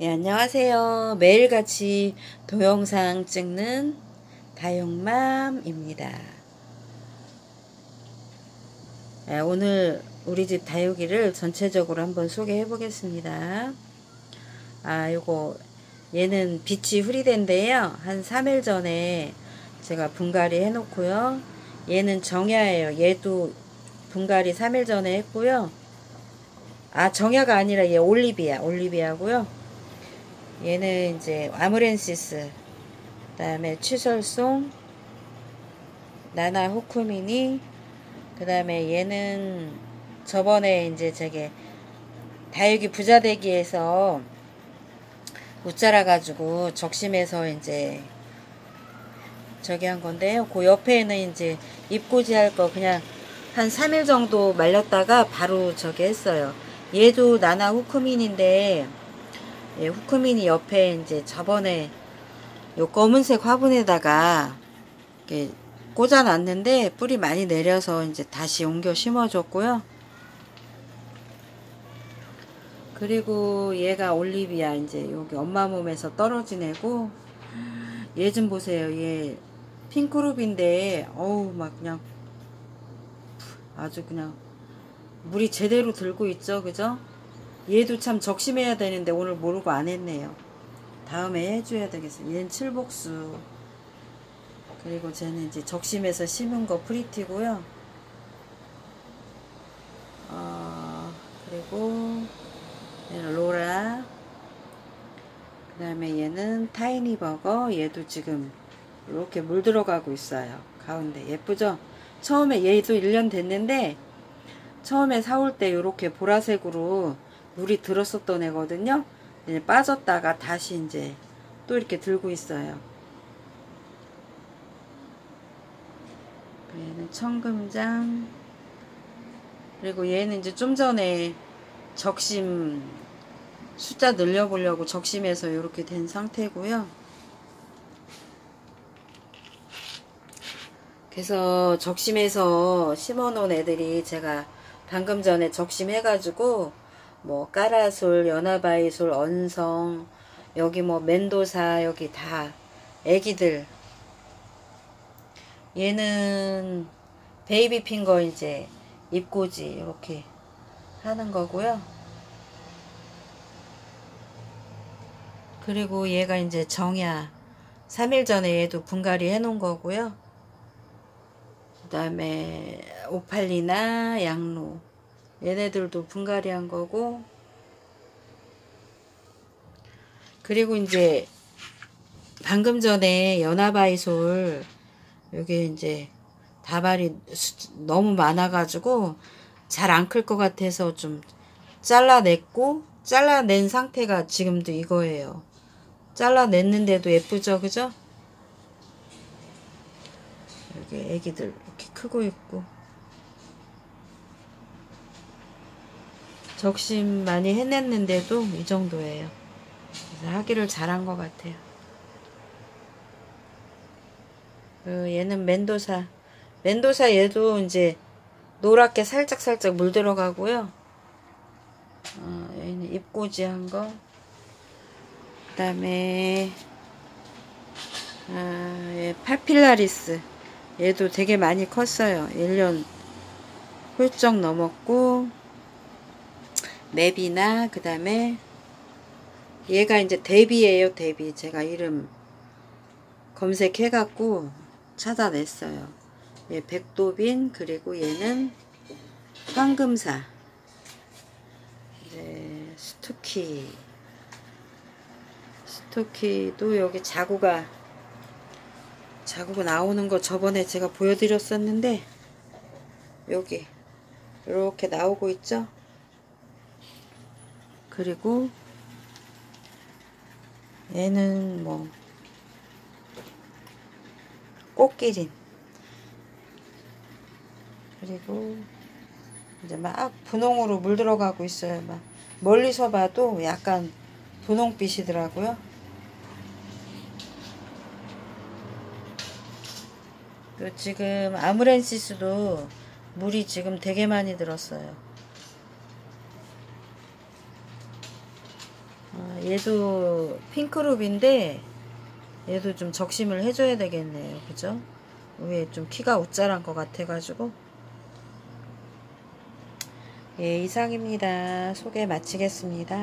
네, 안녕하세요. 매일같이 동영상 찍는 다육맘입니다. 네, 오늘 우리 집 다육이를 전체적으로 한번 소개해 보겠습니다. 아, 요거 얘는 빛이 흐리된데요. 한 3일 전에 제가 분갈이 해 놓고요. 얘는 정야예요. 얘도 분갈이 3일 전에 했고요. 아 정야가 아니라 얘 올리비아 올리비아고요. 얘는 이제 아무렌시스 그 다음에 취설송 나나 호쿠미니 그 다음에 얘는 저번에 이제 저게 다육이 부자대기에서 웃자라 가지고 적심해서 이제 저기 한 건데요. 그 옆에는 이제 입고지 할 거 그냥 한 3일 정도 말렸다가 바로 저기 했어요. 얘도 나나 후크민인데 예, 후크민이 옆에 이제 저번에 요 검은색 화분에다가 이렇게 꽂아놨는데 뿌리 많이 내려서 이제 다시 옮겨 심어줬고요. 그리고 얘가 올리비아 이제 여기 엄마 몸에서 떨어진 애고 얘 좀 보세요. 얘 핑크룹인데 어우 막 그냥 아주 그냥 물이 제대로 들고 있죠 그죠 얘도 참 적심해야 되는데 오늘 모르고 안 했네요. 다음에 해줘야 되겠어요. 얘는 칠복수. 그리고 쟤는 이제 적심해서 심은 거 프리티고요. 어, 그리고 얘는 로라. 그 다음에 얘는 타이니버거. 얘도 지금 이렇게 물 들어가고 있어요. 가운데. 예쁘죠? 처음에 얘도 1년 됐는데 처음에 사올 때 이렇게 보라색으로 물이 들었었던 애거든요. 이제 빠졌다가 다시 이제 또 이렇게 들고 있어요. 얘는 청금장 그리고 얘는 이제 좀 전에 적심 숫자 늘려보려고 적심해서 이렇게 된 상태고요. 그래서 적심해서 심어놓은 애들이 제가 방금 전에 적심해가지고 뭐 까라솔, 연화바이솔, 언성 여기 뭐 멘도사 여기 다 애기들 얘는 베이비 핑거 이제 입고지 이렇게 하는 거고요. 그리고 얘가 이제 정야 3일 전에 얘도 분갈이 해 놓은 거고요. 그 다음에 오팔리나 양로 얘네들도 분갈이 한 거고 그리고 이제 방금 전에 연화바이솔 여기 이제 다발이 너무 많아가지고 잘 안 클 것 같아서 좀 잘라냈고 잘라낸 상태가 지금도 이거예요. 잘라냈는데도 예쁘죠 그죠? 여기 애기들 이렇게 크고 있고 적심 많이 해냈는데도 이 정도예요. 그래서 하기를 잘한 것 같아요. 그 얘는 멘도사. 멘도사 얘도 이제 노랗게 살짝살짝 물 들어가고요. 어, 얘는 입고지 한 거. 그 다음에 아, 예, 팔필라리스. 얘도 되게 많이 컸어요. 1년 훌쩍 넘었고 맵이나 그 다음에 얘가 이제 데뷔예요 데뷔 제가 이름 검색해 갖고 찾아냈어요. 얘 백도빈 그리고 얘는 황금사. 이제 스투키. 스투키도 여기 자구가 자국 나오는 거 저번에 제가 보여드렸었는데 여기 이렇게 나오고 있죠 그리고 얘는 뭐 꽃기린 그리고 이제 막 분홍으로 물 들어가고 있어요. 막 멀리서 봐도 약간 분홍빛이더라고요. 그 지금 아무렌시스도 물이 지금 되게 많이 들었어요. 어, 얘도 핑크룹인데 얘도 좀 적심을 해줘야 되겠네요. 그죠? 위에 좀 키가 우짜란 것 같아가지고 예, 이상입니다. 소개 마치겠습니다.